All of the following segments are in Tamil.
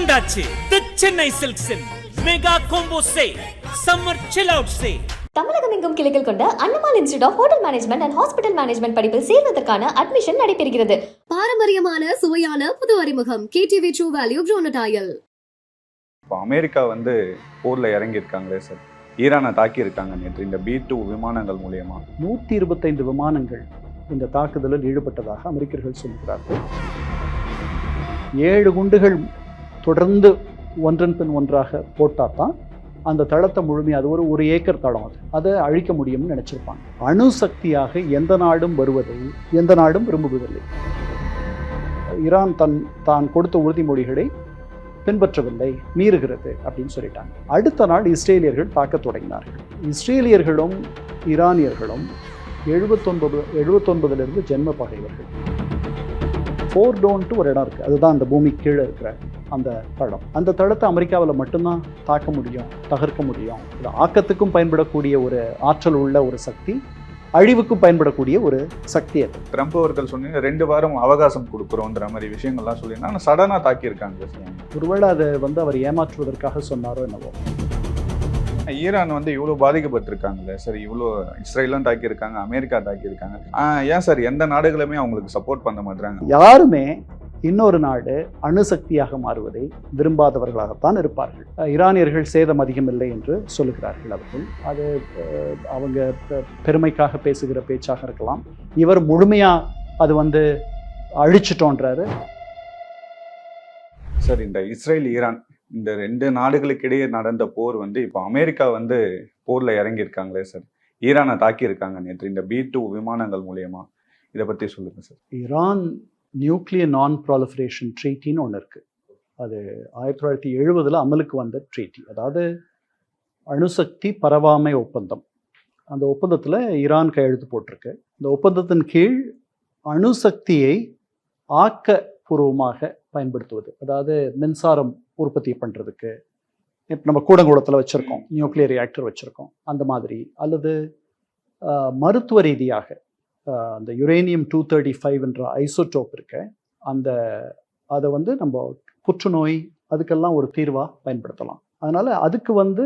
வந்தாச்சு. The Chennai சில்க்ஸின் mega combo sale summer chill out sale தமிழகம் எங்கும் கிளைகள் கொண்ட Annamalai institute of hotel management and hospital management படிப்பில் சேர்வதற்கான அட்மிஷன் நடைபெறுகிறது. பாரம்பரியமான சுவையான புது அறிமுகம். கேடிவி ட்ரூ வேல்யூ ப்ரோனடாயல் இப்போ அமெரிக்கா வந்து போரில் இறங்கியிருக்காங்களே சார் ஈரானை தாக்கியிருக்காங்க நேற்று இந்த பி டூ விமானங்கள் மூலியமா. நூற்றி இருபத்தைந்து விமானங்கள் இந்த தாக்குதலில் ஈடுபட்டதாக அமெரிக்கர்கள் சொல்கிறார்கள். ஏழு குண்டுகள் தொடர்ந்து ஒன்றன் பின் ஒன்றாக போட்டால் தான் அந்த தளத்தை முழுமையாக அது ஒரு ஒரு ஏக்கர் தளம் அது. அதை அழிக்க முடியும்னு நினச்சிருப்பாங்க. அணு சக்தியாக எந்த நாடும் வருவதை எந்த நாடும் விரும்புவதில்லை. ஈரான் தன் தான் கொடுத்த உறுதிமொழிகளை பின்பற்றவில்லை மீறுகிறது அப்படின்னு சொல்லிட்டாங்க. அடுத்த நாள் இஸ்ரேலியர்கள் தாக்க தொடங்கினார்கள். இஸ்ரேலியர்களும் ஈரானியர்களும் எழுபத்தொன்பது எழுபத்தொன்பதுலேருந்து ஜென்ம பகைவர்கள். ஃபோர் டோன்ட்டு ஒரு இடம் இருக்குது அதுதான் அந்த பூமி கீழே இருக்கிற அந்த தளம் அந்த தளத்தை அமெரிக்காவில் மட்டும்தான் தாக்க முடியும் தகர்க்க முடியும். இது ஆக்கத்துக்கும் பயன்படக்கூடிய ஒரு ஆற்றல் உள்ள ஒரு சக்தி அழிவுக்கும் பயன்படக்கூடிய ஒரு சக்தி அது. ட்ரம்ப் அவர்கள் சொன்னீங்க ரெண்டு வாரம் அவகாசம் கொடுக்குறோன்ற மாதிரி விஷயங்கள்லாம் சொல்லியிருந்தாங்க. ஆனால் சடனாக தாக்கியிருக்காங்க ஒருவேளை அதை வந்து அவர் ஏமாற்றுவதற்காக சொன்னாரோ என்னவோ. ஈரான் வந்து இவ்வளோ பாதிக்கப்பட்டிருக்காங்கல்ல சார். இவ்வளோ இஸ்ரேலும் தாக்கியிருக்காங்க அமெரிக்கா தாக்கியிருக்காங்க. ஏன் சார் எந்த நாடுகளுமே அவங்களுக்கு சப்போர்ட் பண்ண மாட்டாங்க யாருமே இன்னொரு நாடு அணுசக்தியாக மாறுவதை விரும்பாதவர்களாகத்தான் இருப்பார்கள். ஈரானியர்கள் சேதம் அதிகமில்லை என்று சொல்லுகிறார்கள் அவர்கள். அது அவங்க பெருமைக்காக பேசுகிற பேச்சாக இருக்கலாம். இவர் முழுமையா அது வந்து அழிச்சிட்டோன்றாரு. சார் இந்த இஸ்ரேல் ஈரான் இந்த ரெண்டு நாடுகளுக்கு இடையே நடந்த போர் வந்து இப்போ அமெரிக்கா வந்து போர்ல இறங்கியிருக்காங்களே சார். ஈரானை தாக்கியிருக்காங்க நேற்று. இந்த பி டூ விமானங்கள் மூலியமா. இதை பத்தி சொல்லுங்க sir. Iran nuclear non proliferation ட்ரீட்டின்னு ஒன்று இருக்குது அது ஆயிரத்தி தொள்ளாயிரத்தி எழுபதில் அமலுக்கு வந்த ட்ரீட்டி அதாவது அணுசக்தி பரவாமை ஒப்பந்தம். அந்த ஒப்பந்தத்தில் ஈரான் கையெழுத்து போட்டிருக்கு. இந்த ஒப்பந்தத்தின் கீழ் அணுசக்தியை ஆக்கப்பூர்வமாக பயன்படுத்துவது. அதாவது மின்சாரம் உற்பத்தி பண்ணுறதுக்கு இப்போ நம்ம கூடங்குளத்தில் வச்சுருக்கோம். நியூக்ளியர் ரியாக்டர் வச்சுருக்கோம். அந்த மாதிரி. அல்லது மருத்துவ ரீதியாக அந்த யுரேனியம் டூ தேர்ட்டி ஃபைவ்ன்ற ஐசோடோப் இருக்கு. அந்த அதை வந்து நம்ம புற்றுநோய் அதுக்கெல்லாம் ஒரு தீர்வாக பயன்படுத்தலாம். அதனால் அதுக்கு வந்து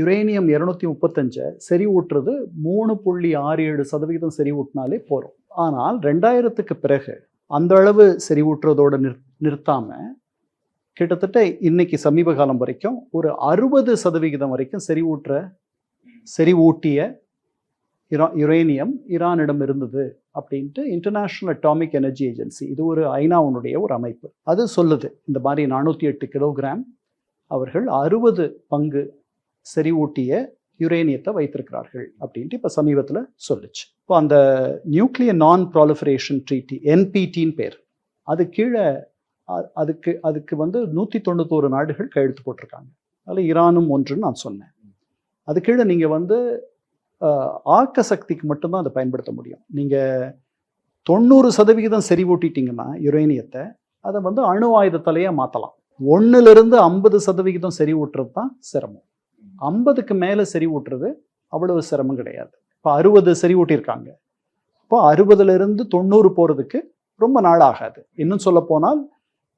யுரேனியம் இரநூத்தி முப்பத்தஞ்சை செறிவூட்டுறது மூணு புள்ளி ஆறு ஏழு சதவிகிதம் செறிவூட்டினாலே போகிறோம் ஆனால் ரெண்டாயிரத்துக்கு பிறகு அந்த அளவு செறிவூட்டுறதோட நிறு நிறுத்தாமல் கிட்டத்தட்ட இன்னைக்கு சமீப காலம் வரைக்கும் ஒரு அறுபது சதவிகிதம் வரைக்கும் செறிவூட்டுற செறிவூட்டிய இரா யுரேனியம் ஈரானிடம் இருந்தது அப்படின்ட்டு இன்டர்நேஷ்னல் அட்டாமிக் எனர்ஜி ஏஜென்சி இது ஒரு ஐநாவுனுடைய ஒரு அமைப்பு. அது சொல்லுது இந்த மாதிரி நானூற்றி எட்டு கிலோகிராம் அவர்கள் அறுபது பங்கு செறிவூட்டிய யுரேனியத்தை வைத்திருக்கிறார்கள் அப்படின்ட்டு இப்போ சமீபத்தில் சொல்லுச்சு. இப்போ அந்த நியூக்ளியர் நான் ப்ராலிஃபரேஷன் ட்ரீட்டி என்பிடின்னு பேர். அது கீழே அ- அதுக்கு அதுக்கு வந்து நூற்றி தொண்ணூத்தோரு நாடுகள் கையெழுத்து போட்டிருக்காங்க. அதில் ஈரானும் ஒன்றுன்னு நான் சொன்னேன். அது கீழே நீங்கள் வந்து ஆக்க சக்திக்கு மட்டும்தான் அதை பயன்படுத்த முடியும். நீங்கள் தொண்ணூறு சதவிகிதம் செறிவூட்டிட்டீங்கன்னா யுரேனியத்தை அதை வந்து அணு ஆயுதத்தலையே மாற்றலாம் ஒன்றுலேருந்து ஐம்பது சதவிகிதம் செறிவூட்டுறது தான் சிரமம். ஐம்பதுக்கு மேலே செறிவூட்டுறது அவ்வளவு சிரமம் கிடையாது. இப்போ அறுபது செறிவூட்டியிருக்காங்க இப்போ அறுபதுலேருந்து தொண்ணூறு போகிறதுக்கு ரொம்ப நாள் ஆகாது. இன்னும் சொல்ல போனால்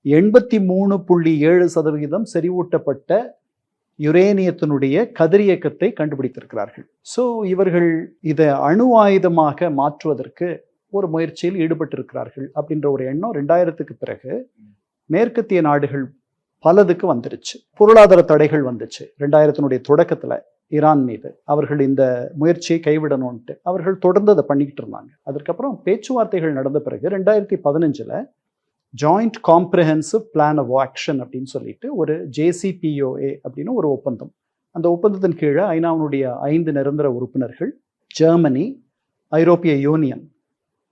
எண்பத்தி மூணு புள்ளி ஏழு சதவிகிதம் செறிவூட்டப்பட்ட யுரேனியத்தினுடைய கதிரியக்கத்தை கண்டுபிடித்திருக்கிறார்கள். ஸோ இவர்கள் இதை அணு ஆயுதமாக மாற்றுவதற்கு ஒரு முயற்சியில் ஈடுபட்டிருக்கிறார்கள் அப்படின்ற ஒரு எண்ணம் ரெண்டாயிரத்துக்கு பிறகு மேற்கத்திய நாடுகள் பலதுக்கு வந்துருச்சு. பொருளாதார தடைகள் வந்துச்சு. ரெண்டாயிரத்தினுடைய தொடக்கத்தில் ஈரான் மீது அவர்கள் இந்த முயற்சியை கைவிடணும்ன்ட்டு அவர்கள் தொடர்ந்து அதை பண்ணிக்கிட்டு இருந்தாங்க. அதற்கப்புறம் பேச்சுவார்த்தைகள் நடந்த பிறகு ரெண்டாயிரத்தி பதினஞ்சில் joint comprehensive plan of action அப்படின்னு சொல்லிட்டு ஒரு ஜேசிபிஓஏ அப்படின்னு ஒரு ஒப்பந்தம். அந்த ஒப்பந்தத்தின் கீழே ஐநாவினுடைய ஐந்து நிரந்தர உறுப்பினர்கள் ஜெர்மனி ஐரோப்பிய யூனியன்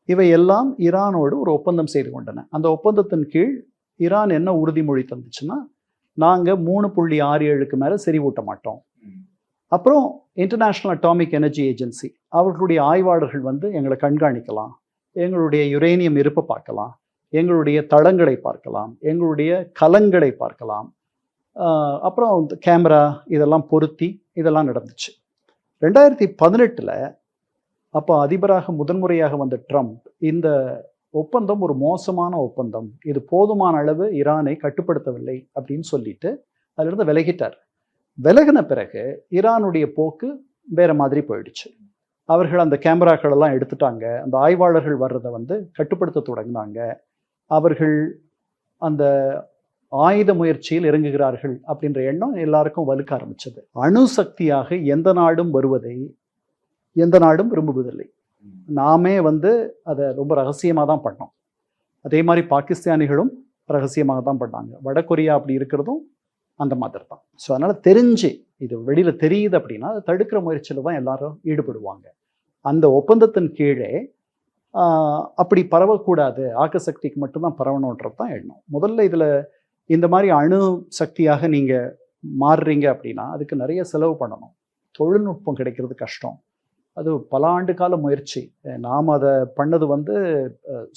இவை எல்லாம் ஈரானோடு ஒரு ஒப்பந்தம் செய்து கொண்டன. அந்த ஒப்பந்தத்தின் கீழ் ஈரான் என்ன உறுதிமொழி தந்துச்சுன்னா நாங்கள் மூணு புள்ளி ஆறு ஏழுக்கு மேலே செறிவூட்ட மாட்டோம். அப்புறம் இன்டர்நேஷ்னல் அட்டாமிக் எனர்ஜி ஏஜென்சி அவர்களுடைய ஆய்வாளர்கள் வந்து எங்களை கண்காணிக்கலாம். எங்களுடைய யுரேனியம் இருப்பை பார்க்கலாம். எங்களுடைய தளங்களை பார்க்கலாம் எங்களுடைய கலங்களை பார்க்கலாம். அப்புறம் கேமரா இதெல்லாம் பொருத்தி இதெல்லாம் நடந்துச்சு. ரெண்டாயிரத்தி பதினெட்டில் அப்போ அதிபராக முதன்முறையாக வந்த ட்ரம்ப் இந்த ஒப்பந்தம் ஒரு மோசமான ஒப்பந்தம். இது போதுமான அளவு ஈரானை கட்டுப்படுத்தவில்லை அப்படின்னு சொல்லிட்டு அதிலிருந்து விலகிட்டார். விலகின பிறகு ஈரானுடைய போக்கு வேற மாதிரி போயிடுச்சு. அவர்கள் அந்த கேமராக்களெல்லாம் எடுத்துட்டாங்க. அந்த ஆய்வாளர்கள் வர்றதை வந்து கட்டுப்படுத்த தொடங்கினாங்க. அவர்கள் அந்த ஆயுத முயற்சியில் இறங்குகிறார்கள் அப்படின்ற எண்ணம் எல்லாருக்கும் வலுக்க ஆரம்பிச்சது. அணு சக்தியாக எந்த நாடும் வருவதை எந்த நாடும் விரும்புவதில்லை. நாமே வந்து அதை ரொம்ப ரகசியமாக தான் பண்ணோம். அதே மாதிரி பாகிஸ்தானிகளும் ரகசியமாக தான் பண்ணாங்க. வடகொரியா அப்படி இருக்கிறதும் அந்த மாதிரி தான். ஸோ அதனால் தெரிஞ்சு இது வெளியில் தெரியுது அப்படின்னா அதை தடுக்கிற முயற்சியில் தான் எல்லாரும் ஈடுபடுவாங்க. அந்த ஒப்பந்தத்தின் கீழே அப்படி பரவக்கூடாது. ஆக்கசக்திக்கு மட்டும்தான் பரவணுன்றது தான் எண்ணம். முதல்ல இதில் இந்த மாதிரி அணு சக்தியாக நீங்கள் மாறுறீங்க அப்படின்னா அதுக்கு நிறைய செலவு பண்ணணும். தொழில்நுட்பம் கிடைக்கிறது கஷ்டம். அது பல ஆண்டு கால முயற்சி. நாம் அதை பண்ணது வந்து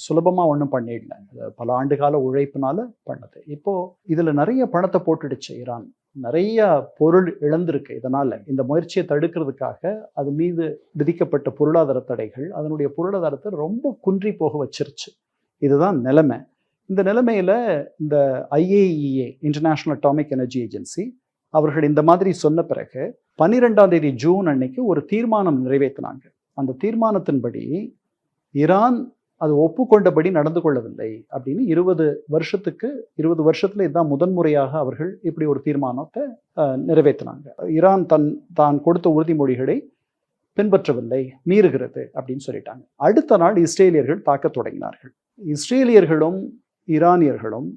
சுலபமாக ஒன்றும் பண்ணிடல. பல ஆண்டு கால உழைப்பினால பண்ணது. இப்போது இதில் நிறைய பணத்தை போட்டுடுச்சு ஈரான் நிறைய பொருள் இழந்திருக்கு இதனால். இந்த முயற்சியை தடுக்கிறதுக்காக அது மீது விதிக்கப்பட்ட பொருளாதார தடைகள் அதனுடைய பொருளாதாரத்தை ரொம்ப குன்றி போக வச்சிருச்சு. இதுதான் நிலைமை. இந்த நிலைமையில் இந்த IAEA international atomic energy agency அவர்கள் இந்த மாதிரி சொன்ன பிறகு பன்னிரெண்டாம் தேதி ஜூன் அன்னைக்கு ஒரு தீர்மானம் நிறைவேற்றினாங்க அந்த தீர்மானத்தின்படி ஈரான் அது ஒப்புக்கொண்டபடி நடந்து கொள்ளவில்லை அப்படின்னு இருபது வருஷத்துக்கு இருபது வருஷத்துல இதுதான் முதன்முறையாக அவர்கள் இப்படி ஒரு தீர்மானத்தை நிறைவேற்றினாங்க. ஈரான் தன் தான் கொடுத்த உறுதிமொழிகளை பின்பற்றவில்லை மீறுகிறது அப்படின்னு சொல்லிட்டாங்க. அடுத்த நாள் இஸ்ரேலியர்கள் தாக்க தொடங்கினார்கள். இஸ்ரேலியர்களும் ஈரானியர்களும்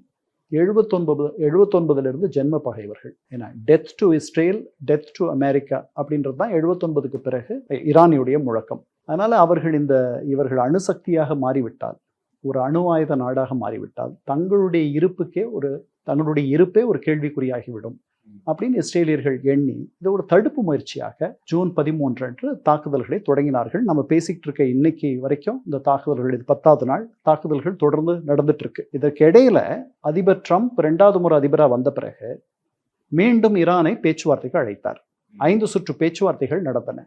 எழுபத்தொன்பது எழுபத்தொன்பதுலேருந்து ஜென்ம பகைவர்கள் ஏன்னா death to Israel death to America அப்படின்றது தான் எழுபத்தொன்பதுக்கு பிறகு ஈரானியுடைய முழக்கம். அதனால அவர்கள் இந்த இவர்கள் அணுசக்தியாக மாறிவிட்டால் ஒரு அணு ஆயுத நாடாக மாறிவிட்டால் தங்களுடைய இருப்புக்கே ஒரு தங்களுடைய இருப்பே ஒரு கேள்விக்குறியாகிவிடும். அப்படின்னு இஸ்ரேலியர்கள் எண்ணி இது ஒரு தடுப்பு முயற்சியாக ஜூன் பதிமூன்று அன்று தாக்குதல்களை தொடங்கினார்கள். நம்ம பேசிக்கிட்டு இருக்க இன்னைக்கு வரைக்கும் இந்த தாக்குதல்கள் இது பத்தாவது நாள் தாக்குதல்கள் தொடர்ந்து நடந்துட்டு இருக்கு. இதற்கு இடையில அதிபர் ட்ரம்ப் ரெண்டாவது முறை அதிபராக வந்த பிறகு மீண்டும் ஈரானை பேச்சுவார்த்தைக்கு அழைத்தார். ஐந்து சுற்று பேச்சுவார்த்தைகள் நடந்தன.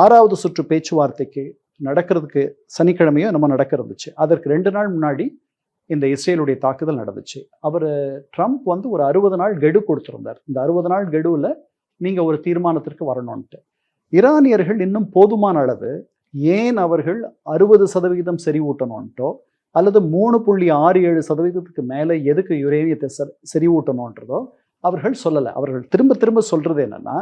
ஆறாவது சுற்று பேச்சுவார்த்தைக்கு நடக்கிறதுக்கு சனிக்கிழமையும் நம்ம நடக்க இருந்துச்சு. அதற்கு ரெண்டு நாள் முன்னாடி இந்த இஸ்ரேலுடைய தாக்குதல் நடந்துச்சு. அவர் ட்ரம்ப் வந்து ஒரு அறுபது நாள் கெடு கொடுத்துருந்தார். இந்த அறுபது நாள் கெடுவில் நீங்கள் ஒரு தீர்மானத்திற்கு வரணும்ன்ட்டு. ஈரானியர்கள் இன்னும் போதுமான அளவு ஏன் அவர்கள் அறுபது சதவிகிதம் செறிவூட்டணும்ன்ட்டோ அல்லது மூணு புள்ளி ஆறு ஏழு சதவீதத்துக்கு மேலே எதுக்கு யுரேனியத்தை செறிவூட்டணுன்றதோ அவர்கள் சொல்லலை. அவர்கள் திரும்ப திரும்ப சொல்றது என்னன்னா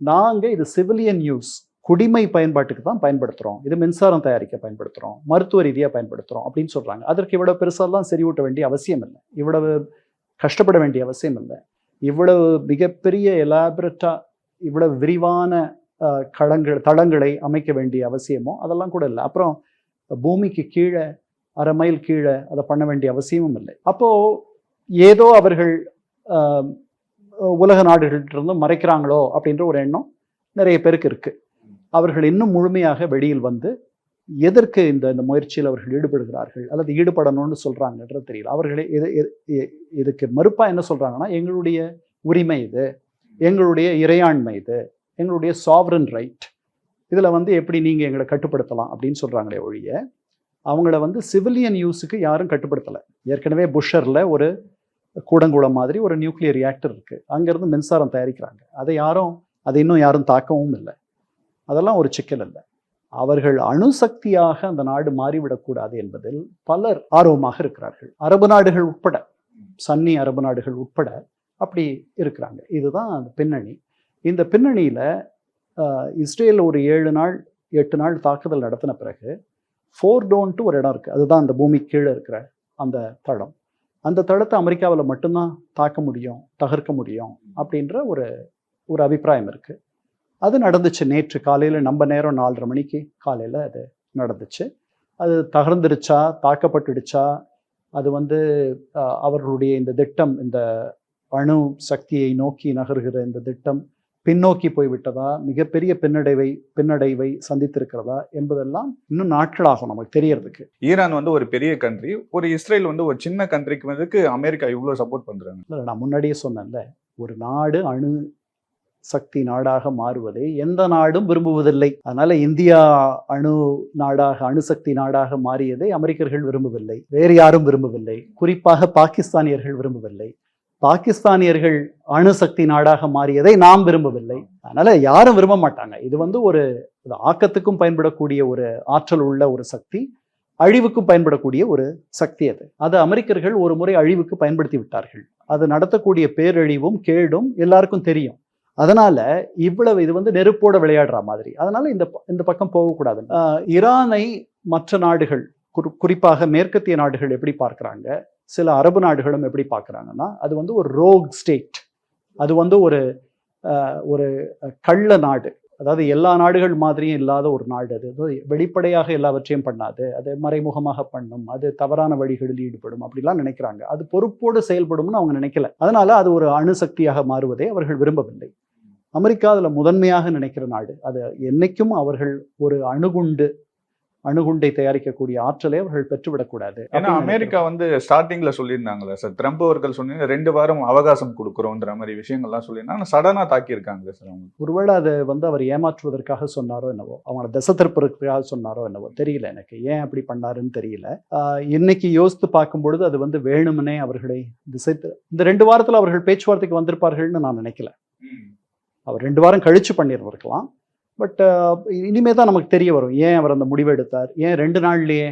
நாங்கள் இது சிவிலியன் யூஸ் குடிமை பயன்பாட்டுக்கு தான் பயன்படுத்துகிறோம் இது மின்சாரம் தயாரிக்க பயன்படுத்துகிறோம் மருத்துவ ரீதியாக பயன்படுத்துகிறோம் அப்படின்னு சொல்கிறாங்க அதற்கு இவ்வளோ பெருசாலாம் செறிவூட்ட வேண்டிய அவசியம் இல்லை. இவ்வளவு கஷ்டப்பட வேண்டிய அவசியம் இல்லை. இவ்வளவு மிகப்பெரிய எலாபரேட்டாக இவ்வளவு விரிவான களங்கள் தளங்களை அமைக்க வேண்டிய அவசியமோ அதெல்லாம் கூட இல்லை. அப்புறம் பூமிக்கு கீழே அரை மைல் கீழே அதை பண்ண வேண்டிய அவசியமும் இல்லை. அப்போது ஏதோ அவர்கள் உலக நாடுகள்கிட்ட இருந்து மறைக்கிறாங்களோ அப்படின்ற ஒரு எண்ணம் நிறைய பேருக்கு இருக்குது அவர்கள் இன்னும் முழுமையாக வெளியில் வந்து எதற்கு இந்த இந்த முயற்சியில் அவர்கள் ஈடுபடுகிறார்கள் அல்லது ஈடுபடணும்னு சொல்கிறாங்கன்றது தெரியல. அவர்களே இது இதுக்கு மறுப்பாக என்ன சொல்கிறாங்கன்னா எங்களுடைய உரிமை இது எங்களுடைய இறையாண்மை இது எங்களுடைய சாவரன் ரைட் இதில் வந்து எப்படி நீங்கள் எங்களை கட்டுப்படுத்தலாம் அப்படின்னு சொல்கிறாங்களே ஒழிய அவங்கள வந்து சிவிலியன் யூஸுக்கு யாரும் கட்டுப்படுத்தலை. ஏற்கனவே புஷரில் ஒரு கூடங்குளம் மாதிரி ஒரு நியூக்ளியர் ரியாக்டர் இருக்குது அங்கேருந்து மின்சாரம் தயாரிக்கிறாங்க. அதை யாரும் அதை இன்னும் யாரும் தாக்கவும் இல்லை. அதெல்லாம் ஒரு சிக்கல் அல்ல. அவர்கள் அணுசக்தியாக அந்த நாடு மாறிவிடக்கூடாது என்பதில் பலர் ஆர்வமாக இருக்கிறார்கள். அரபு நாடுகள் உட்பட சன்னி அரபு நாடுகள் உட்பட அப்படி இருக்கிறாங்க. இதுதான் அந்த பின்னணி. இந்த பின்னணியில் இஸ்ரேல் ஒரு ஏழு நாள் எட்டு நாள் தாக்குதல் நடத்தின பிறகு ஃபோர்டோன்ட்டு ஒரு இடம் இருக்குது அதுதான் அந்த பூமி கீழே இருக்கிற அந்த தளம். அந்த தளத்தை அமெரிக்காவில் மட்டும்தான் தாக்க முடியும் தகர்க்க முடியும் அப்படின்ற ஒரு ஒரு அபிப்பிராயம் இருக்குது அது நடந்துச்சு நேற்று காலையில் நம்ம நேரம் நாலரை மணிக்கு காலையில் அது நடந்துச்சு. அது தகர்ந்துடுச்சா தாக்கப்பட்டுடுச்சா? அது வந்து அவர்களுடைய இந்த திட்டம் இந்த அணு சக்தியை நோக்கி நகர்கிற இந்த திட்டம் பின்னோக்கி போய்விட்டதா? மிகப்பெரிய பின்னடைவை பின்னடைவை சந்தித்திருக்கிறதா? என்பதெல்லாம் இன்னும் நாட்களாகும் நமக்கு தெரியறதுக்கு. ஈரான் வந்து ஒரு பெரிய கண்ட்ரி ஒரு இஸ்ரேல் வந்து ஒரு சின்ன கண்ட்ரிக்கு வந்துக்கு அமெரிக்கா இவ்வளோ சப்போர்ட் பண்றாங்க. இல்லை நான் முன்னாடியே சொன்னேன்ல ஒரு நாடு அணு சக்தி நாடாக மாறுவதை எந்த நாடும் விரும்புவதில்லை. அதனால இந்தியா அணு நாடாக அணுசக்தி நாடாக மாறியதை அமெரிக்கர்கள் விரும்பவில்லை. வேறு யாரும் விரும்பவில்லை. குறிப்பாக பாகிஸ்தானியர்கள் விரும்பவில்லை. பாகிஸ்தானியர்கள் அணுசக்தி நாடாக மாறியதை நாம் விரும்பவில்லை. அதனால யாரும் விரும்ப மாட்டாங்க. இது வந்து ஒரு ஆக்கத்துக்கும் பயன்படக்கூடிய ஒரு ஆற்றல் உள்ள ஒரு சக்தி அழிவுக்கும் பயன்படக்கூடிய ஒரு சக்தி அது. அது அமெரிக்கர்கள் ஒரு முறை அழிவுக்கு பயன்படுத்தி விட்டார்கள். அது நடத்தக்கூடிய பேரழிவும் கேடும் எல்லாருக்கும் தெரியும். அதனால இவ்வளவு இது வந்து நெருப்போட விளையாடுற மாதிரி. அதனால இந்த ப- இந்த பக்கம் போகக்கூடாது. ஈரானை மற்ற நாடுகள் குறிப்பாக மேற்கத்திய நாடுகள் எப்படி பார்க்குறாங்க? சில அரபு நாடுகளும் எப்படி பார்க்குறாங்கன்னா அது வந்து ஒரு ரோக் ஸ்டேட். அது வந்து ஒரு ஒரு கள்ள நாடு. அதாவது எல்லா நாடுகள் மாதிரியும் இல்லாத ஒரு நாடு அது. அது வெளிப்படையாக எல்லாவற்றையும் பண்ணாது. அது மறைமுகமாக பண்ணும். அது தவறான வழிகளில் ஈடுபடும் அப்படிலாம் நினைக்கிறாங்க. அது பொறுப்போடு செயல்படும்னு அவங்க நினைக்கல. அதனால அது ஒரு அணுசக்தியாக மாறுவதை அவர்கள் விரும்பவில்லை. அமெரிக்கா அதுல முதன்மையாக நினைக்கிற நாடு. அது என்னைக்கும் அவர்கள் ஒரு அணுகுண்டு அணுகுண்டை தயாரிக்கக்கூடிய ஆற்றலை அவர்கள் பெற்றுவிடக்கூடாது ஏன்னா அமெரிக்கா வந்து ஸ்டார்டிங்ல சொல்லியிருந்தாங்களே சார். ட்ரம்ப் அவர்கள் சொன்னீங்க ரெண்டு வாரம் அவகாசம் கொடுக்குறோன்ற மாதிரி விஷயங்கள்லாம் சொல்லியிருந்தாங்க. சடனா தாக்கி இருக்காங்க சார் அவங்க. ஒருவேளை அதை வந்து அவர் ஏமாற்றுவதற்காக சொன்னாரோ என்னவோ அவங்கள திசை திருப்பதற்காக சொன்னாரோ என்னவோ தெரியல எனக்கு. ஏன் அப்படி பண்ணாருன்னு தெரியல. ஆஹ் இன்னைக்கு யோசித்து பார்க்கும் பொழுது அது வந்து வேணுமனே அவர்களை திசை இந்த ரெண்டு வாரத்துல அவர்கள் பேச்சுவார்த்தைக்கு வந்திருப்பார்கள்னு நான் நினைக்கல. அவர் ரெண்டு வாரம் கழித்து பண்ணியிருந்திருக்கலாம் பட் uh, இனிமே தான் நமக்கு தெரிய வரும். ஏன் அவர் அந்த முடிவு எடுத்தார்? ஏன் ரெண்டு நாள்லேயே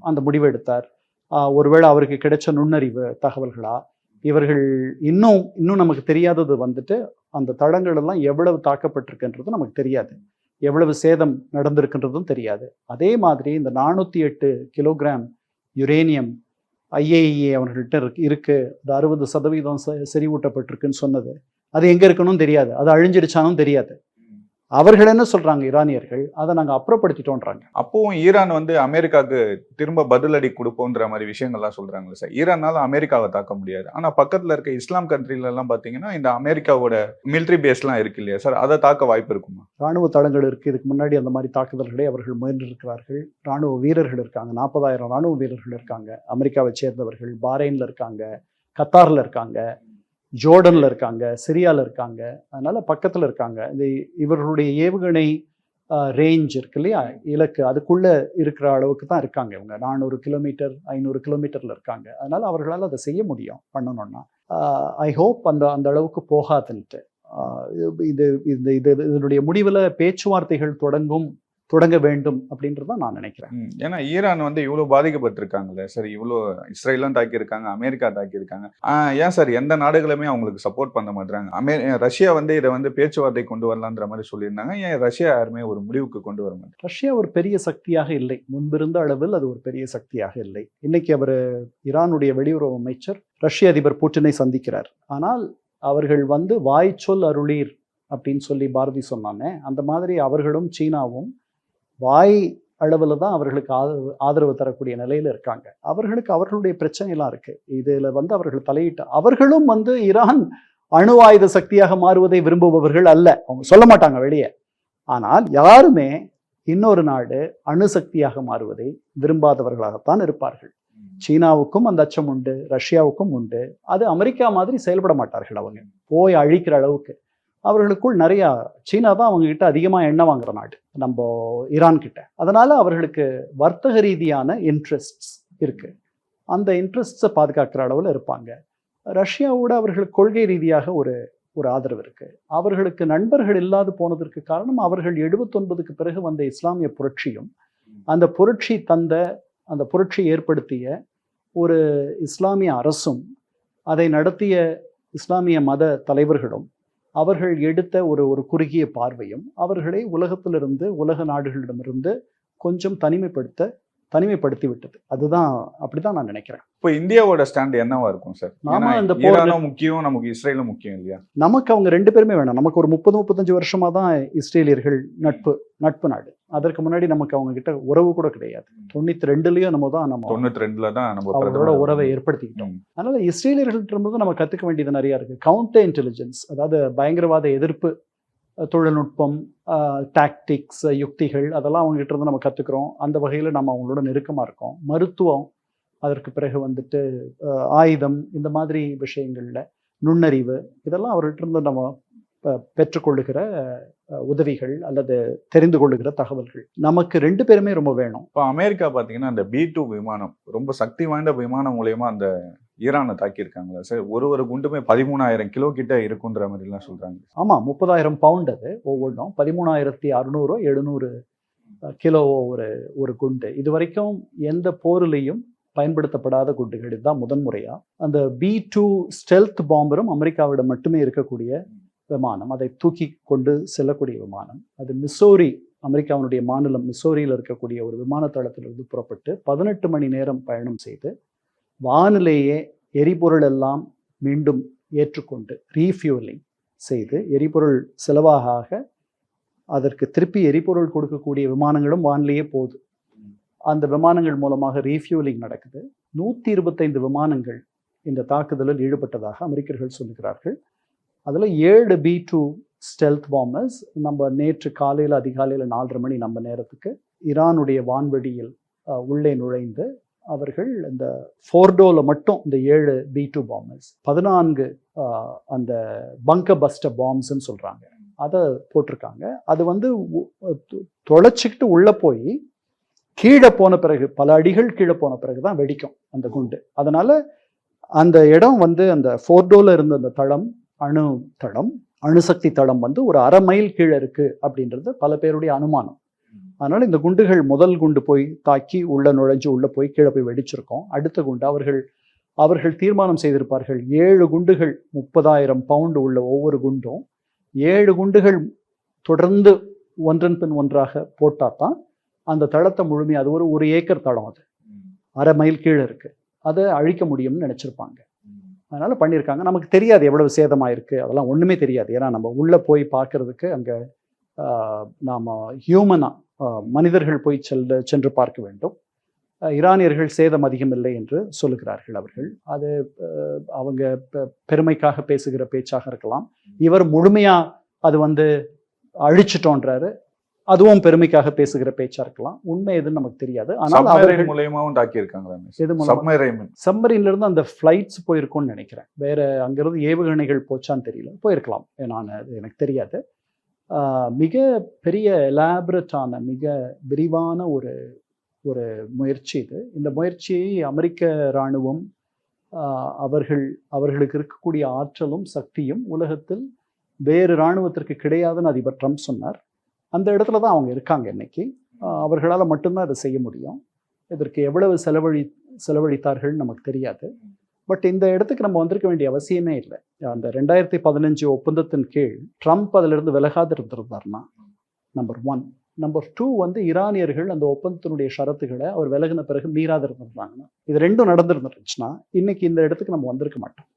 அந்த முடிவு எடுத்தார்? ஒருவேளை அவருக்கு கிடைச்ச நுண்ணறிவு தகவல்களா? இவர்கள் இன்னும் இன்னும் நமக்கு தெரியாதது வந்துட்டு அந்த தடங்கள் எல்லாம் எவ்வளவு தாக்கப்பட்டிருக்குன்றது நமக்கு தெரியாது. எவ்வளவு சேதம் நடந்திருக்குன்றதும் தெரியாது. அதே மாதிரி இந்த நானூற்றி எட்டு கிலோகிராம் யுரேனியம் ஐஏஇஏ அவர்கள்ட்ட இருக்கு. இருக்குது அது அறுபது சதவீதம் செ- செறிவூட்டப்பட்டிருக்குன்னு சொன்னது. அது எங்க இருக்கணும் தெரியாது. அது அழிஞ்சிடுச்சானும் தெரியாது. அவர்கள் என்ன சொல்றாங்க? ஈரானியர்கள் அதை நாங்க அப்புறப்படுத்திட்டோன்றாங்க. அப்பவும் ஈரான் வந்து அமெரிக்காவுக்கு திரும்ப பதிலடி கொடுப்போன்ற மாதிரி விஷயங்கள்லாம் சொல்றாங்களே சார். ஈரானால அமெரிக்காவை தாக்க முடியாது. ஆனா பக்கத்துல இருக்க இஸ்லாம் கண்ட்ரில எல்லாம் பாத்தீங்கன்னா இந்த அமெரிக்காவோட மிலிட்ரி பேஸ்லாம் இருக்கு இல்லையா சார்? அதை தாக்க வாய்ப்பு இருக்குமா? ராணுவ தளங்கள் இருக்கு. இதுக்கு முன்னாடி அந்த மாதிரி தாக்குதல்களை அவர்கள் முயன்றிருக்கிறார்கள். ராணுவ வீரர்கள் இருக்காங்க. நாற்பதாயிரம் ராணுவ வீரர்கள் இருக்காங்க. அமெரிக்காவை சேர்ந்தவர்கள். பாரைன்ல இருக்காங்க. கத்தார்ல இருக்காங்க. ஜோர்டனில் இருக்காங்க சிரியாவில் இருக்காங்க அதனால் பக்கத்தில் இருக்காங்க. இது இவர்களுடைய ஏவுகணை ரேஞ்ச் இருக்கு இல்லையா? இலக்கு அதுக்குள்ளே இருக்கிற அளவுக்கு தான் இருக்காங்க இவங்க. நானூறு கிலோமீட்டர் ஐநூறு கிலோமீட்டரில் இருக்காங்க. அதனால் அவர்களால் அதை செய்ய முடியும் பண்ணணும்னா. ஐ ஹோப் அந்த அந்த அளவுக்கு போகாதுன்ட்டு. இது இது இது இதனுடைய முடிவில் பேச்சுவார்த்தைகள் தொடங்கும் தொடங்க வேண்டும் அப்படின்றத நான் நினைக்கிறேன். ஏன்னா ஈரான் வந்து இவ்வளவு பாதிக்கப்பட்டிருக்காங்களே சார்? இவ்வளோ இஸ்ரேலும் தாக்கியிருக்காங்க அமெரிக்கா தாக்கியிருக்காங்க. ஏன் சார் எந்த நாடுகளுமே அவங்களுக்கு சப்போர்ட் பண்ண மாட்டாங்க அமெ ரஷ்யா வந்து இதை வந்து பேச்சுவார்த்தை கொண்டு வரலான்ற மாதிரி சொல்லியிருந்தாங்க. ஏன் ரஷ்யா யாருமே ஒரு முடிவுக்கு கொண்டு வர மாட்டாங்க ரஷ்யா ஒரு பெரிய சக்தியாக இல்லை. முன்பிருந்த அளவில் அது ஒரு பெரிய சக்தியாக இல்லை. இன்னைக்கு அவர் ஈரானுடைய வெளியுறவு அமைச்சர் ரஷ்ய அதிபர் புட்டினை சந்திக்கிறார். ஆனால் அவர்கள் வந்து வாய்ச்சொல் அருளீர் அப்படின்னு சொல்லி பாரதி சொன்னானே அந்த மாதிரி அவர்களும் சீனாவும் வாய் அளவில் தான் அவர்களுக்கு ஆதரவு ஆதரவு தரக்கூடிய நிலையில் இருக்காங்க. அவர்களுக்கு அவர்களுடைய பிரச்சனைலாம் இருக்கு. இதில் வந்து அவர்கள் தலையிட்ட அவர்களும் வந்து ஈரான் அணு ஆயுத சக்தியாக மாறுவதை விரும்புபவர்கள் அல்ல. அவங்க சொல்ல மாட்டாங்க வெளியே. ஆனால் யாருமே இன்னொரு நாடு அணுசக்தியாக மாறுவதை விரும்பாதவர்களாகத்தான் இருப்பார்கள். சீனாவுக்கும் அந்த அச்சம் உண்டு ரஷ்யாவுக்கும் உண்டு. அது அமெரிக்கா மாதிரி செயல்பட மாட்டார்கள் அவங்க. போய் அழிக்கிற அளவுக்கு. அவர்களுக்குள் நிறையா சீனா தான் அவங்க அதிகமாக எண்ணெய் வாங்குற நாடு நம்ம ஈரான்கிட்ட அதனால் அவர்களுக்கு வர்த்தக ரீதியான இன்ட்ரெஸ்ட்ஸ் இருக்குது அந்த இன்ட்ரெஸ்ட்ஸை பாதுகாக்கிற அளவில் இருப்பாங்க. ரஷ்யாவோட அவர்களுக்கு கொள்கை ரீதியாக ஒரு ஒரு ஆதரவு இருக்குது அவர்களுக்கு நண்பர்கள் இல்லாது போனதற்கு காரணம் அவர்கள் எழுபத்தொன்பதுக்கு பிறகு வந்த இஸ்லாமிய புரட்சியும் அந்த புரட்சி தந்த அந்த புரட்சி ஏற்படுத்திய ஒரு இஸ்லாமிய அரசும் அதை நடத்திய இஸ்லாமிய மத தலைவர்களும் அவர்கள் எடுத்த ஒரு ஒரு குறுகிய பார்வையும் அவர்களை உலகத்திலிருந்து உலக நாடுகளிடமிருந்து கொஞ்சம் தனிமைப்படுத்த தனிமைப்படுத்தி விட்டது அதுதான் அப்படிதான் நான் நினைக்கிறேன். இப்போ இந்தியாவோட ஸ்டாண்ட் என்னவா இருக்கும் சார் நாம இந்த ஈரானும் முக்கியம் நமக்கு இஸ்ரேலும் முக்கியம் இல்லையா? நமக்கு அவங்க ரெண்டு பேருமே வேணும். நமக்கு ஒரு முப்பது முப்பத்தஞ்சு வருஷமா தான் இஸ்ரேலியர்கள் நட்பு நட்பு நாடு. அதற்கு முன்னாடி நமக்கு அவங்க கிட்ட உறவு கூட கிடையாது. தொண்ணூத்தி ரெண்டுலயும் நம்ம தான் நம்ம தொண்ணூத்தி ரெண்டுல தான் நம்ம அவங்களோட உறவை ஏற்படுத்திக்கிட்டோம். அதனால இஸ்ரேலியர்கள்ட்ட நம்ம கத்துக்க வேண்டியது நிறைய இருக்கு. கவுண்டர் இன்டெலிஜென்ஸ் அதாவது பயங்கரவாத எதிர்ப்பு தொழில்நுட்பம் டாக்டிக்ஸ் யுக்திகள் அதெல்லாம் அவங்க கிட்ட இருந்து நம்ம கத்துக்கிறோம். அந்த வகையில நம்ம அவங்களோட நெருக்கமா இருக்கோம். மருத்துவம் அதற்கு பிறகு வந்துட்டு ஆயுதம் இந்த மாதிரி விஷயங்கள்ல நுண்ணறிவு இதெல்லாம் அவர்கிட்ட இருந்து நம்ம பெற்றுக்கொள்ளுகிற உதவிகள் அல்லது தெரிந்து கொள்ளுகிற தகவல்கள். நமக்கு ரெண்டு பேருமே ரொம்ப வேணும். இப்போ அமெரிக்கா பார்த்தீங்கன்னா அந்த பி டூ விமானம் ரொம்ப சக்தி வாய்ந்த விமானம் மூலயமா அந்த ஈரானை தாக்கியிருக்காங்களா சார் ஒரு ஒரு குண்டுமே பதிமூணாயிரம் கிலோ கிட்ட இருக்குன்ற மாதிரிலாம் சொல்றாங்க. ஆமாம் முப்பதாயிரம் பவுண்ட் அது ஒவ்வொன்றும் பதிமூணாயிரத்தி அறுநூறோ எழுநூறு கிலோ ஒரு ஒரு குண்டு. இது வரைக்கும் எந்த போரிலையும் பயன்படுத்தப்படாத குண்டுகள். இதுதான் முதன்முறையா. அந்த பி டூ ஸ்டெல்த் பாம்பரும் அமெரிக்காவிடம் மட்டுமே இருக்கக்கூடிய விமானம் அதை தூக்கி கொண்டு செல்லக்கூடிய விமானம். அது மிசோரி அமெரிக்காவினுடைய மாநிலம் மிசோரியில் இருக்கக்கூடிய ஒரு விமானத்தளத்திலிருந்து புறப்பட்டு பதினெட்டு மணி நேரம் பயணம் செய்து வானிலேயே எரிபொருள் எல்லாம் மீண்டும் ஏற்றுக்கொண்டு ரீஃபியூலிங் செய்து எரிபொருள் செலவாக ஆக அதற்கு திருப்பி எரிபொருள் கொடுக்கக்கூடிய விமானங்களும் வானிலேயே போகுது. அந்த விமானங்கள் மூலமாக ரீஃபியூலிங் நடக்குது. நூற்றி இருபத்தைந்து விமானங்கள் இந்த தாக்குதலில் ஈடுபட்டதாக அமெரிக்கர்கள் சொல்லுகிறார்கள். அதில் ஏழு பி டூ ஸ்டெல்த் பாம்பர்ஸ் நம்ம நேற்று காலையில் அதிகாலையில் நாலரை மணி நம்ம நேரத்துக்கு ஈரானுடைய வான்வெளியில் உள்ளே நுழைந்து அவர்கள் இந்த ஃபோர்டோவில் மட்டும் இந்த ஏழு பி டூ பாம்பர்ஸ் பதினான்கு அந்த பங்க பஸ்டர் பாம்ஸ்ன்னு சொல்கிறாங்க அதை போட்டிருக்காங்க. அது வந்து தொலைச்சிக்கிட்டு உள்ளே போய் கீழே போன பிறகு பல அடிகள் கீழே போன பிறகு தான் வெடிக்கும் அந்த குண்டு. அதனால் அந்த இடம் வந்து அந்த ஃபோர்டோவில் இருந்த அந்த தளம் அணு தளம் அணுசக்தி தளம் வந்து ஒரு அரை மைல் கீழே இருக்கு அப்படின்றது பல பேருடைய அனுமானம். அதனால இந்த குண்டுகள் முதல் குண்டு போய் தாக்கி உள்ள நுழைஞ்சு உள்ள போய் கீழே போய் வெடிச்சிருக்கோம். அடுத்த குண்டு அவர்கள் அவர்கள் தீர்மானம் செய்திருப்பார்கள். ஏழு குண்டுகள் முப்பதாயிரம் பவுண்டு உள்ள ஒவ்வொரு குண்டும் ஏழு குண்டுகள் தொடர்ந்து ஒன்றன் பின் ஒன்றாக போட்டால் தான் அந்த தளத்தை முழுமையாக அது ஒரு ஒரு ஏக்கர் தளம் அது. அரை மைல் கீழே இருக்கு. அதை அழிக்க முடியும்னு நினைச்சிருப்பாங்க. அதனால் பண்ணியிருக்காங்க. நமக்கு தெரியாது எவ்வளவு சேதமாயிருக்கு. அதெல்லாம் ஒன்றுமே தெரியாது. ஏன்னா நம்ம உள்ளே போய் பார்க்கறதுக்கு அங்கே நாம் ஹியூமனாக மனிதர்கள் போய் செல்ல சென்று பார்க்க வேண்டும். ஈரானியர்கள் சேதம் அதிகமில்லை என்று சொல்லுகிறார்கள் அவர்கள். அது அவங்க பெ- பெருமைக்காக பேசுகிற பேச்சாக இருக்கலாம். இவர் முழுமையாக அது வந்து அழிச்சிட்டோன்றாரு. அதுவும் பெருமைக்காக பேசுகிற பேச்சா இருக்கலாம். உண்மை எதுன்னு நமக்கு தெரியாது. ஆனால் அவர்கள் மூலயமாவும்? சப்மரைன் சம்மரின்ல இருந்து அந்த ஃப்ளைட்ஸ் போயிருக்கும்னு நினைக்கிறேன். வேற அங்கிருந்து ஏவுகணைகள் போச்சான்னு தெரியல. போயிருக்கலாம். நான் அது எனக்கு தெரியாது. மிக பெரிய எலாபரேட்டான மிக விரிவான ஒரு ஒரு முயற்சி இது. இந்த முயற்சியை அமெரிக்க இராணுவம் அவர்கள் அவர்களுக்கு இருக்கக்கூடிய ஆற்றலும் சக்தியும் உலகத்தில் வேறு இராணுவத்திற்கு கிடையாதுன்னு அதிபர் ட்ரம்ப் சொன்னார். அந்த இடத்துல தான் அவங்க இருக்காங்க இன்னைக்கு. அவர்களால் மட்டும்தான் அதை செய்ய முடியும். இதற்கு எவ்வளவு செலவழி செலவழித்தார்கள்னு நமக்கு தெரியாது. பட் இந்த இடத்துக்கு நம்ம வந்திருக்க வேண்டிய அவசியமே இல்லை. அந்த ரெண்டாயிரத்தி பதினஞ்சு ஒப்பந்தத்தின் கீழ் ட்ரம்ப் அதிலிருந்து விலகாது இருந்திருந்தார்னா நம்பர் ஒன் நம்பர் டூ வந்து ஈரானியர்கள் அந்த ஒப்பந்தத்தினுடைய ஷரத்துகளை அவர் விலகின பிறகு மீறாது இருந்திருந்தாங்கன்னா இது ரெண்டும் நடந்திருந்துருச்சுன்னா இன்னைக்கு இந்த இடத்துக்கு நம்ம வந்திருக்க மாட்டோம்.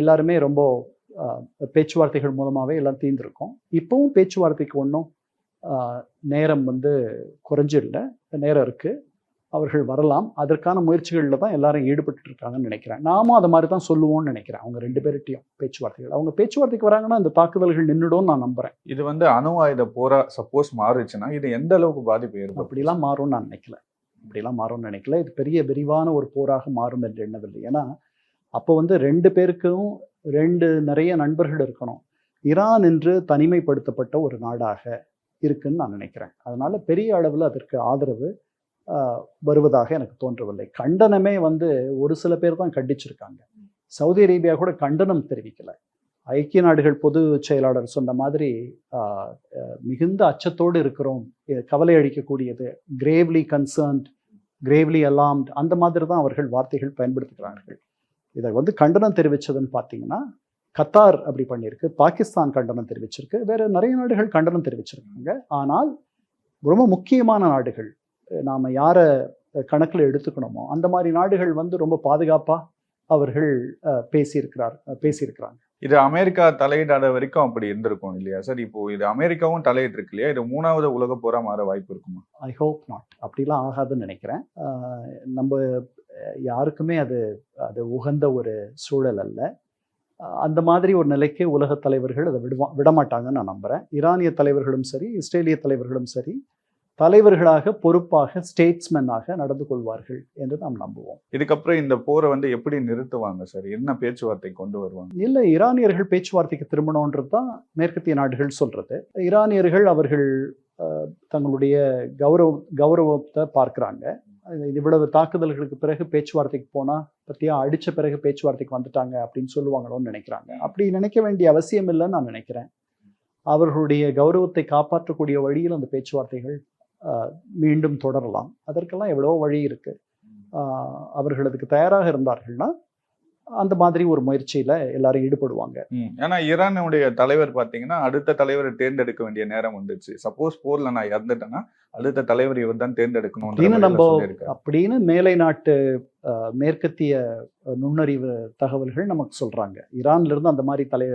எல்லாருமே ரொம்ப பேச்சுவார்த்தைகள் மூலமாகவே எல்லாம் தீர்ந்திருக்கும். இப்போவும் பேச்சுவார்த்தைக்கு ஒன்றும் நேரம் வந்து குறைஞ்சிடல. நேரம் இருக்கு. அவர்கள் வரலாம். அதற்கான முயற்சிகளில் தான் எல்லாரும் ஈடுபட்டு இருக்காங்கன்னு நினைக்கிறேன். நாமும் அதை மாதிரி தான் சொல்லுவோம்னு நினைக்கிறேன். அவங்க ரெண்டு பேர்கிட்டையும் பேச்சுவார்த்தைகள். அவங்க பேச்சுவார்த்தைக்கு வராங்கன்னா இந்த தாக்குதல்கள் நின்றுடும் நான் நம்புறேன். இது வந்து அணு ஆயுத போரா சப்போஸ் மாறுச்சுன்னா இது எந்த அளவுக்கு பாதிப்பு ஏற்படும்? அப்படிலாம் மாறும்னு நான் நினைக்கல. அப்படிலாம் மாறும்னு நினைக்கல. இது பெரிய விரிவான ஒரு போராக மாறும் என்று எண்ணவில்லை. ஏன்னா அப்போ வந்து ரெண்டு பேருக்கும் ரெண்டு நிறைய நண்பர்கள் இருக்கணும். ஈரான் என்று தனிமைப்படுத்தப்பட்ட ஒரு நாடாக இருக்குன்னு நான் நினைக்கிறேன். அதனால பெரிய அளவில் அதற்கு ஆதரவு வருவதாக எனக்கு தோன்றவில்லை. கண்டனமே வந்து ஒரு சில பேர் தான் கண்டிச்சிருக்காங்க. சவுதி அரேபியா கூட கண்டனம் தெரிவிக்கலை. ஐக்கிய நாடுகள் பொது செயலாளர் சொன்ன மாதிரி மிகுந்த அச்சத்தோடு இருக்கிறோம். கவலை அளிக்கக்கூடியது கிரேவ்லி கன்சர்ன்ட் கிரேவ்லி அலாம்ட் அந்த மாதிரி தான் அவர்கள் வார்த்தைகள் பயன்படுத்துகிறார்கள். இதை வந்து கண்டனம் தெரிவிச்சதுன்னு பார்த்தீங்கன்னா கத்தார் அப்படி பண்ணியிருக்கு பாகிஸ்தான் கண்டனம் தெரிவிச்சிருக்கு வேற நிறைய நாடுகள் கண்டனம் தெரிவிச்சிருக்காங்க. ஆனால் ரொம்ப முக்கியமான நாடுகள் நாம் யாரை கணக்கில் எடுத்துக்கணுமோ அந்த மாதிரி நாடுகள் வந்து ரொம்ப பாதுகாப்பாக அவர்கள் பேசியிருக்கிறார் பேசியிருக்கிறாங்க. இது அமெரிக்கா தலையிடாத வரைக்கும் அப்படி இருந்திருக்கும் இல்லையா? சார் இப்போ இது அமெரிக்காவும் தலையிட்டு இல்லையா? இது மூணாவது உலக போரா மாற வாய்ப்பு இருக்குமா? ஐ ஹோப் நாட் அப்படிலாம் ஆகாதுன்னு நினைக்கிறேன். நம்ம யாருக்குமே அது அது உகந்த ஒரு சூழல் அல்ல. அந்த மாதிரி ஒரு நிலைக்கு உலக தலைவர்கள் அதை விடுவா விடமாட்டாங்கன்னு நான் நம்புகிறேன் ஈரானிய தலைவர்களும் சரி இஸ்ரேலிய தலைவர்களும் சரி தலைவர்களாக பொறுப்பாக ஸ்டேட்ஸ்மென்னாக நடந்து கொள்வார்கள் என்று நாம் நம்புவோம். இதுக்கப்புறம் இந்த போரை வந்து எப்படி நிறுத்துவாங்க சார்? என்ன பேச்சுவார்த்தை கொண்டு வருவாங்க? இல்லை ஈரானியர்கள் பேச்சுவார்த்தைக்கு திரும்பணுன்றது தான் மேற்கத்திய நாடுகள் சொல்றது. ஈரானியர்கள் அவர்கள் தங்களுடைய கௌரவ கௌரவத்தை பார்க்குறாங்க. இவ்வளவு தாக்குதல்களுக்கு பிறகு பேச்சுவார்த்தைக்கு போனால் பத்தியா? அடிச்ச பிறகு பேச்சுவார்த்தைக்கு வந்துட்டாங்க அப்படின்னு சொல்லுவாங்களோன்னு நினைக்கிறாங்க. அப்படி நினைக்க வேண்டிய அவசியம் இல்லைன்னு நான் நினைக்கிறேன். அவர்களுடைய கௌரவத்தை காப்பாற்றக்கூடிய வழியில் அந்த பேச்சுவார்த்தைகள் மீண்டும் தொடரலாம். அதற்கெல்லாம் எவ்வளவோ வழி இருக்கு. அவர்கள் அதுக்கு தயாராக இருந்தார்கள்னா அந்த மாதிரி ஒரு முயற்சியில எல்லாரும் ஈடுபடுவாங்க. ஏன்னா ஈரானுடைய தலைவர் பாத்தீங்கன்னா அடுத்த தலைவரை தேர்ந்தெடுக்க வேண்டிய நேரம் வந்துச்சு. சப்போஸ் போர்ல நான் இறந்துட்டேன்னா அடுத்த தலைவர் இவர் தான் தேர்ந்தெடுக்கணும் அப்படின்னு நம்ம அப்படின்னு மேலை நாட்டு மேற்கத்திய நுண்ணறிவு தகவல்கள் நமக்கு சொல்றாங்க. ஈரான்ல இருந்து அந்த மாதிரி தலை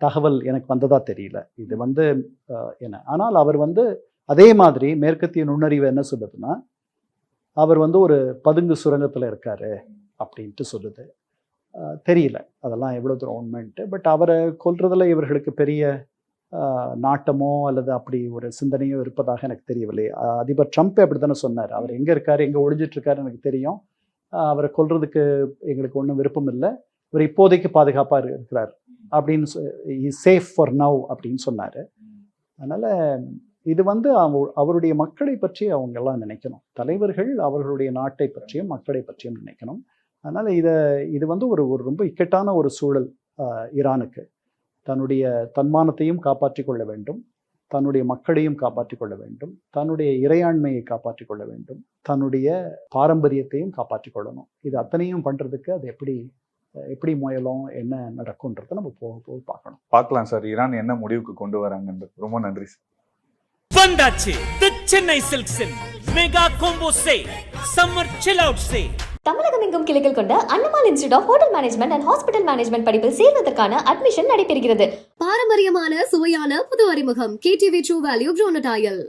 தகவல் எனக்கு வந்ததா தெரியல. இது வந்து என்ன? ஆனால் அவர் வந்து அதே மாதிரி மேற்கத்திய நுண்ணறிவு என்ன சொல்லுதுன்னா அவர் வந்து ஒரு பதுங்கு சுரங்கத்துல இருக்காரு அப்படின்ட்டு சொல்லுது. தெரியல. அதெல்லாம் எவ்வளோ தூரம் உண்மைன்ட்டு பட் அவரை கொல்றதில் இவர்களுக்கு பெரிய நாட்டமோ அல்லது அப்படி ஒரு சிந்தனையோ இருப்பதாக எனக்கு தெரியவில்லை. அதிபர் ட்ரம்ப் அப்படி தானே சொன்னார். அவர் எங்கே இருக்கார் எங்கே ஒழிஞ்சிட்ருக்காரு எனக்கு தெரியும். அவரை கொல்றதுக்கு எங்களுக்கு ஒன்றும் விருப்பம் இல்லை. இவர் இப்போதைக்கு பாதுகாப்பாக இருக்கிறார். அப்படின்னு சேஃப் ஃபார் நவ் அப்படின்னு சொன்னார். அதனால் இது வந்து அவருடைய மக்களை பற்றி அவங்க எல்லாம் நினைக்கணும். தலைவர்கள் அவர்களுடைய நாட்டை பற்றியும் மக்களை பற்றியும் நினைக்கணும். அதனால் இதை இது வந்து ஒரு ஒரு ரொம்ப இக்கட்டான ஒரு சூழல் ஈரானுக்கு. தன்னுடைய தன்மானத்தையும் காப்பாற்றிக் கொள்ள வேண்டும். தன்னுடைய மக்களையும் காப்பாற்றிக் கொள்ள வேண்டும். தன்னுடைய இறையாண்மையை காப்பாற்றிக் கொள்ள வேண்டும். தன்னுடைய பாரம்பரியத்தையும் காப்பாற்றிக் கொள்ளணும். இது அத்தனையும் பண்ணுறதுக்கு அது எப்படி எப்படி முயலும் என்ன நடக்கும்ன்றதை நம்ம போக போக பார்க்கணும். பார்க்கலாம் சார். ஈரான் என்ன முடிவுக்கு கொண்டு வராங்கன்றது. ரொம்ப நன்றி சார். வந்தாச்சு the Chennai சில்க்ஸின் mega combo sale summer chill out sale தமிழகம் எங்கும் கிளைகள் கொண்ட Annamalai institute of hotel management and hospital management படிப்பில் சேர்வதற்கான அட்மிஷன் நடைபெறுகிறது. பாரம்பரியமான சுவையான புது அறிமுகம். KTV true value ப்ரோனடாயல்